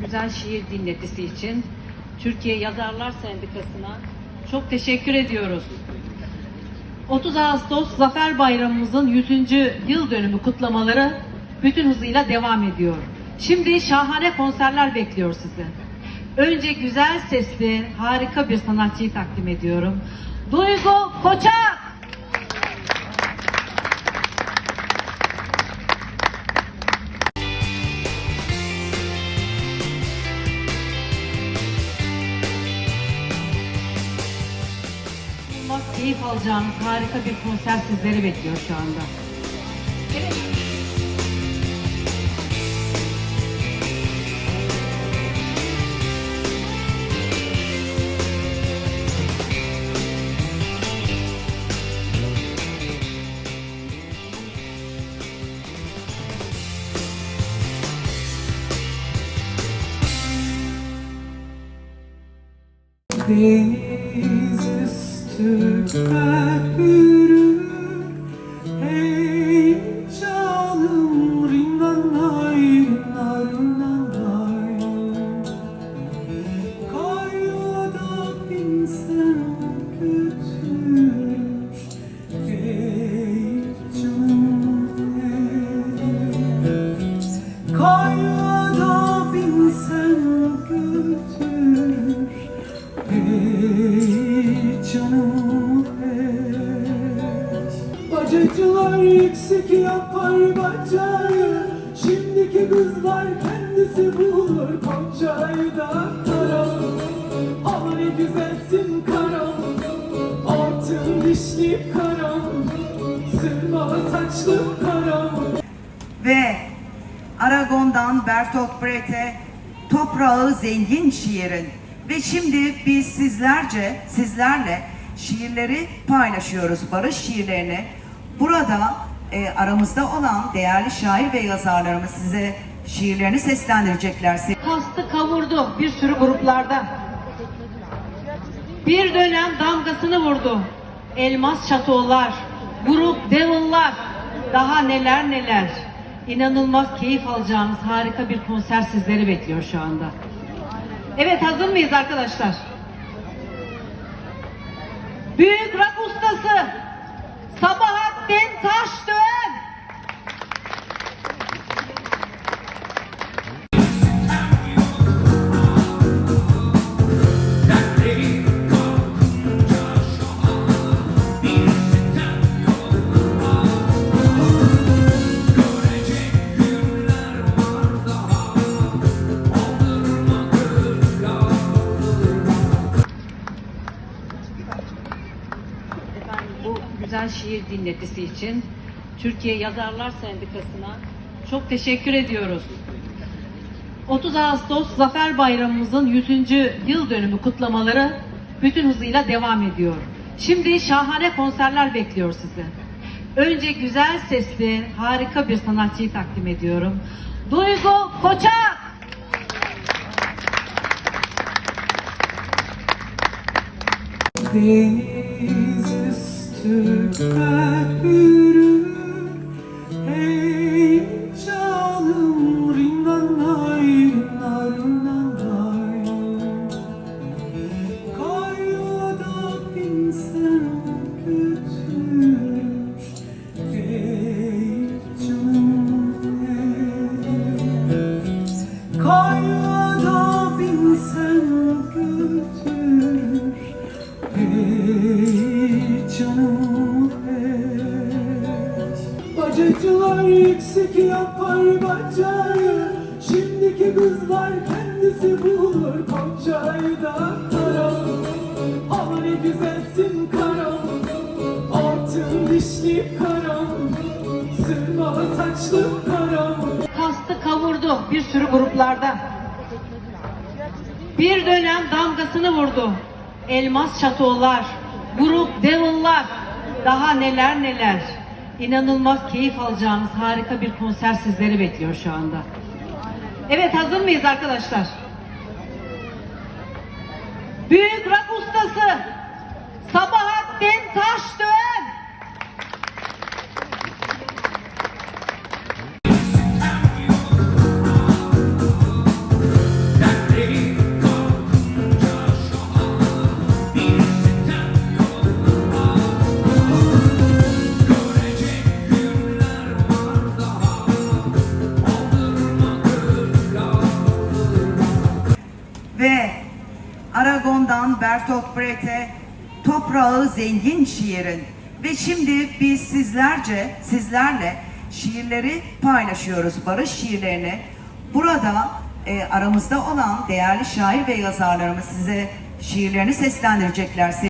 güzel şiir dinletisi için Türkiye Yazarlar Sendikası'na çok teşekkür ediyoruz. 30 Ağustos Zafer Bayramımızın 100. yıl dönümü kutlamaları bütün hızıyla devam ediyor. Şimdi şahane konserler bekliyor sizi. Önce güzel sesli harika bir sanatçıyı takdim ediyorum. Duygu Koçak! Keyif alacağınız harika bir konser sizleri bekliyor şu anda. Evet. Deniz back. Bacacılar yüksek yapar bacağı Şimdiki kızlar kendisi bulur Koçayı da karam. Ama ne güzelsin karam Altın dişli karam Sırma saçlı karam. Ve Aragon'dan Bertolt Brecht'e toprağı zengin şiirin. Ve şimdi biz sizlerce sizlerle şiirleri paylaşıyoruz. Barış şiirlerini. Burada e, aramızda olan değerli şair ve yazarlarımız size şiirlerini seslendirecekler. Kastı kavurdu bir sürü gruplarda. Bir dönem damgasını vurdu. Elmas şatolar, grup devil'lar, daha neler neler. İnanılmaz keyif alacağınız harika bir konser sizleri bekliyor şu anda. Evet hazır mıyız arkadaşlar? Büyük rock ustası Sabahattin Taşdöğen. Efendim güzel şiir dinletisi için Türkiye Yazarlar Sendikası'na çok teşekkür ediyoruz. 30 Ağustos Zafer Bayramımızın 100. yıl dönümü kutlamaları bütün hızıyla devam ediyor. Şimdi şahane konserler bekliyor sizi. Önce güzel sesli harika bir sanatçıyı takdim ediyorum. Duygu Koçak! Deniz to cry. Bacacılar yüksek yapar bacağı Şimdiki kızlar kendisi bulur Koçayı da karam Ama ne güzelsin karam Altın dişli karam Sırma saçlı karam Kastı kavurdu bir sürü gruplarda. Bir dönem damgasını vurdu. Elmas şatolar, grup devil'lar, daha neler neler. İnanılmaz keyif alacağınız harika bir konser sizleri bekliyor şu anda. Evet hazır mıyız arkadaşlar? Büyük rock ustası Sabahattin Taşdöğen. Bertolt Brecht'e toprağı zengin şiirin ve şimdi biz sizlerce sizlerle şiirleri paylaşıyoruz barış şiirlerini. Burada e, aramızda olan değerli şair ve yazarlarımız size şiirlerini seslendirecekler.